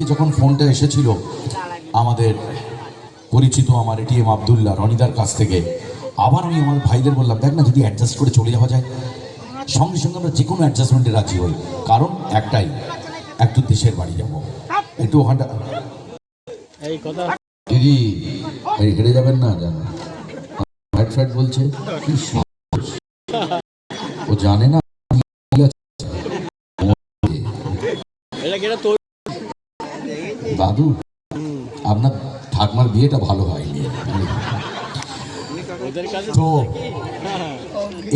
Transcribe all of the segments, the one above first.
যখন ফোনটা এসেছিল আমাদের পরিচিত আমার এটিএম আবদুল্লাহ রনিদার কাছ থেকে আবার আমি আমার ভাইদের বললাম দেখ না যদি অ্যাডজাস্ট করে চলে যাওয়া যায়। সঙ্গে সঙ্গে আমরা যে কোনো অ্যাডজাস্টমেন্টে রাজি হই। কারণ একটাই একটু দেশের বাড়ি যাব। একটু ওখানটা দিদি হেরে যাবেন না? জানো ফ্যাট ফ্যাট বলছে। ও জানে না। দাদু, আপনার ঠাকমার বিয়েটা ভালো হয়নি। তো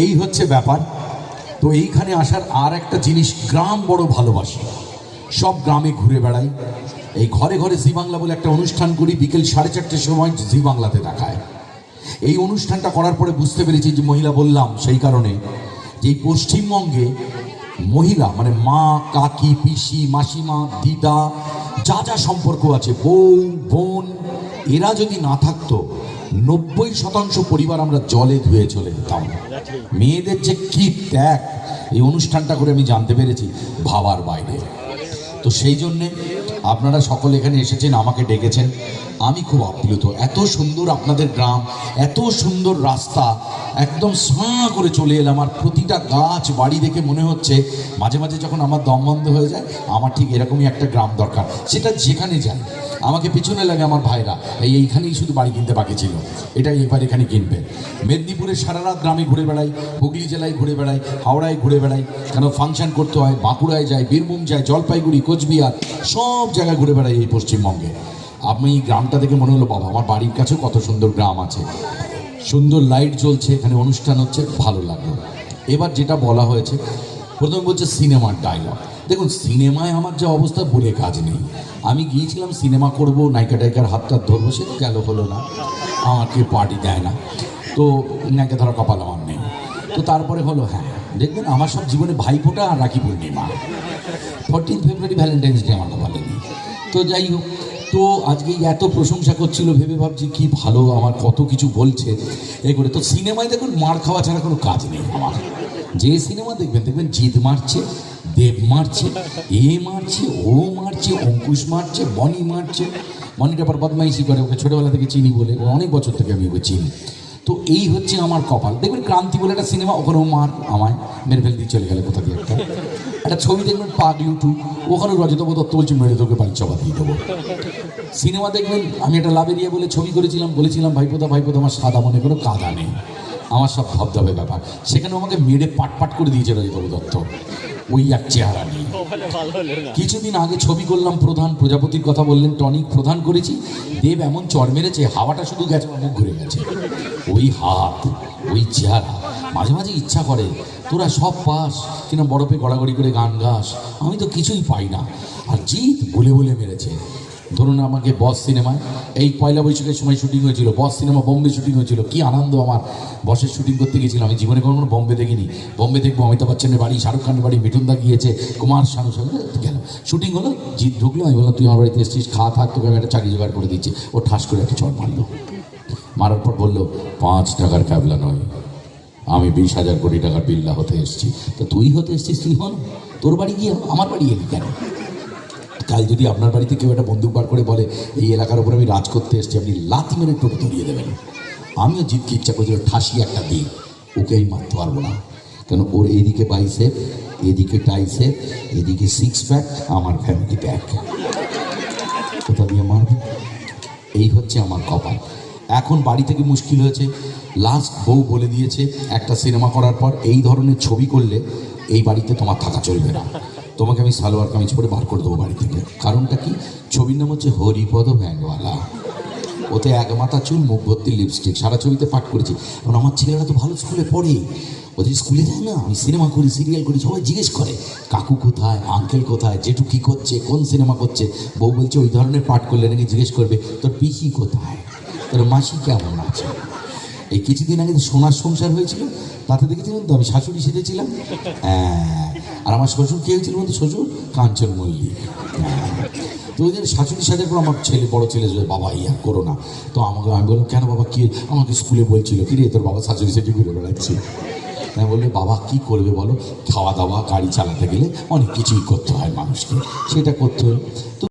এই হচ্ছে ব্যাপার। তো এইখানে আসার আর একটা জিনিস, গ্রাম বড় ভালোবাসি। সব গ্রামে ঘুরে বেড়াই। এই ঘরে ঘরে জি বাংলা বলে একটা অনুষ্ঠান করি, বিকেল সাড়ে চারটের সময় জি বাংলাতে দেখায়। এই অনুষ্ঠানটা করার পরে বুঝতে পেরেছি যে মহিলা বললাম, সেই কারণে যে পশ্চিমবঙ্গে মহিলা মানে মা, কাকি, পিসি, মাসিমা, দিদা, যা যা সম্পর্ক আছে, বউ, বোন, এরা যদি না থাকতো, নব্বই শতাংশ পরিবার আমরা জলে ধুয়ে চলে যেতাম। মেয়েদের যে কি ত্যাগ, এই অনুষ্ঠানটা করে আমি জানতে পেরেছি ভাবার বাইরে। তো সেই জন্যে আপনারা সকলে এখানে এসেছেন, আমাকে ডেকেছেন। আমি খুব আপ্লুত। এত সুন্দর আপনাদের গ্রাম, এত সুন্দর রাস্তা, একদম সাঁ করে চলে এলাম আর প্রতিটা গাছ বাড়ি দেখে মনে হচ্ছে মাঝে মাঝে যখন আমার দম বন্ধ হয়ে যায়, আমার ঠিক এরকমই একটা গ্রাম দরকার। সেটা যেখানে যায়, আমাকে পিছনে লাগে আমার ভাইরা, এই এইখানেই শুধু বাড়ি কিনতে বাকি ছিল। এটা এবার এখানে কিনবে। মেদিনীপুরে সারা রাত গ্রামে ঘুরে বেড়াই, হুগলি জেলায় ঘুরে বেড়াই, হাওড়ায় ঘুরে বেড়াই, কেন ফাংশন করতে হয়, বাঁকুড়ায় যায়, বীরভূম যায়, জলপাইগুড়ি, কোচবিহার, সব জায়গায় ঘুরে বেড়াই এই পশ্চিমবঙ্গে। আমি এই গ্রামটা দেখে মনে হলো, বাবা, আমার বাড়ির কাছেও কত সুন্দর গ্রাম আছে। সুন্দর লাইট জ্বলছে, এখানে অনুষ্ঠান হচ্ছে, ভালো লাগল। এবার যেটা বলা হয়েছে, প্রথমে বলছে সিনেমার ডায়লগ দেখুন, সিনেমায় আমার যে অবস্থা বলে কাজ নেই। আমি গিয়েছিলাম, সিনেমা করব, নায়িকা টাইকার হাতটা ধরবো, সে গেল, হলো না। আমাকে পার্টি দেয় না। তো নায়িকা ধরা কপাল আমার নেই। তো তারপরে হলো হ্যাঁ দেখবেন আমার সব জীবনে ভাইফোঁটা আর Rakhi Purnima. Fourteen February Valentine's day আমার কপালে নেই। তো যাই হোক তো আজকে এত প্রশংসা করছিল, ভেবে ভাবছি কি ভালো, আমার কত কিছু বলছে। এ করে তো সিনেমায় দেখুন, মার খাওয়া ছাড়া কোনো কাজ নেই আমার। যে সিনেমা দেখবেন দেখবেন জিদ মারছে, দেব মারছে, এ মারছে, ও মারছে, অঙ্কুশ মারছে, বনি মারছে। মনিটা আবার বদমাইশি করে, ওকে ছোটোবেলা থেকে চিনি বলে, অনেক বছর থেকে আমি ওকে চিনি। তো এই হচ্ছে আমার কপাল। দেখবেন ক্রান্তি বলে একটা সিনেমা, ওখানেও মার আমায়, মেরে ফেল দিয়ে চলে গেলে কোথা দিয়ে একটা। একটা ছবি দেখবেন পাগলু টু ওখানে রজতব দত্ত বলছে, মেরে তোকে বাড়ি দিয়ে দেবো। সিনেমা দেখবেন, আমি একটা লাভেরিয়া বলে ছবি করেছিলাম, বলেছিলাম, ভাইপোদা ভাইপোদা, আমার সাদা মনে করো কাদা নেই। আমার সব ধবধবে ব্যাপার। সেখানে আমাকে মেরে পাট পাট করে দিয়েছে রজতব দত্ত। ওই এক চেহারা নেই কিছুদিন আগে ছবি করলাম প্রধান প্রজাপতির কথা বললেন টনিক প্রধান করেছি। দেব এমন চর মেরেছে হাওয়াটা শুধু গেছে মুখ ঘুরে গেছে। ওই হাত ওই চেহারা মাঝে মাঝে ইচ্ছা করে তোরা সব পাস কিনা বরফে গড়াগড়ি করে গান গাস আমি তো কিছুই পাই না। আর জিৎ বলে বলে মেরেছে। ধরুন আমাকে বস সিনেমায়, এই পয়লা বৈশাখের সময় শুটিং হয়েছিল, বস সিনেমা বোম্বে শুটিং হয়েছিল, কি আনন্দ আমার। বসের শুটিং করতে গেছিলাম আমি জীবনে কোনো বোম্বে দেখিনি। বোম্বে দেখব অমিতাভ বচ্চনের বাড়ি, শাহরুখ খানের বাড়ি, মিঠুন দা গিয়েছে, কুমার শানু গেল। শুটিং হলো, জিৎ ঢুকলো, আমি বললাম, তুই আমার বাড়িতে এসেছিস খাওয়া থাক, তোকে আমি একটা চাকরি জোগাড় করে দিচ্ছি। ও ঠাস করে একটা চড় মারলো। মারার পর বলল, পাঁচ টাকার ক্যাবলা নয়, আমি বিশ হাজার কোটি টাকার বিল্লা হতে এসেছি। তো তুই হতে এসেছিস, তুই হন, তোর বাড়ি গিয়ে আমার বাড়ি এলি কেন? কাল যদি আপনার বাড়িতে কেউ একটা বন্দুক বার করে বলে, এই এলাকার উপর আমি রাজ করতে এসেছি, আপনি লাথি মেরে টোটো তুলিয়ে দেবেন। আমিও জিতকে ইচ্ছা করেছিল ঠাসি একটা দিই। ওকে আমি মারতে পারব না। কেন, ওর এদিকে বাইসেপ এদিকে টাইসেপ এদিকে সিক্স প্যাক আমার ফ্যামিলি প্যাক কোথা দিয়ে মারবে? এই হচ্ছে আমার কপাল। এখন বাড়ি থেকে মুশকিল হয়েছে। লাস্ট বউ বলে দিয়েছে, একটা সিনেমা করার পর এই ধরনের ছবি করলে এই বাড়িতে তোমার থাকা চলবে না। তোমাকে আমি সালোয়ার কামিজ পরে বার করে দেবো বাড়ি থেকে। কারণটা কি? ছবির নাম হচ্ছে হরিপদ ব্যাংকওয়ালা ওতে এক মাথা চুল, মুখ ভর্তি লিপস্টিক সারা ছবিতে পাঠ করেছি। কারণ আমার ছেলেরা তো ভালো স্কুলে পড়ে। ওদের স্কুলে যায় না, আমি সিনেমা করি সিরিয়াল করি, সবাই জিজ্ঞেস করে, কাকু কোথায়? আঙ্কেল কোথায়? জেঠু কী করছে? কোন সিনেমা করছে? বউ বলছে, ওই ধরনের পাঠ করলে নাকি জিজ্ঞেস করবে, তোর পিসি কোথায়? তোর মাসি কেমন আছে? এই কিছুদিন আগে সোনার সংসার হয়েছিল, তাতে দেখেছিলাম তো আমি শাশুড়ি সেজেছিলাম? হ্যাঁ। আর আমার শ্বশুর কে হয়েছিল বলতো? শ্বশুর কাঞ্চন মল্লিক। তো ওই জন্য শাশুড়ি সাথে করে আমার ছেলে, বড় ছেলে, যে বাবা, ইয়া করো না। তো আমাকে আমি বললাম, কেন বাবা, কি আমাকে স্কুলে বলছিল কি রে? তোর বাবা শাশুড়ি সাথে ঘুরে বেড়াচ্ছি। তাই বললে বাবা, কি করবে বলো? খাওয়া দাওয়া, গাড়ি চালাতে গেলে অনেক কিছুই করতে হয় মানুষকে। সেটা করতে হলো তো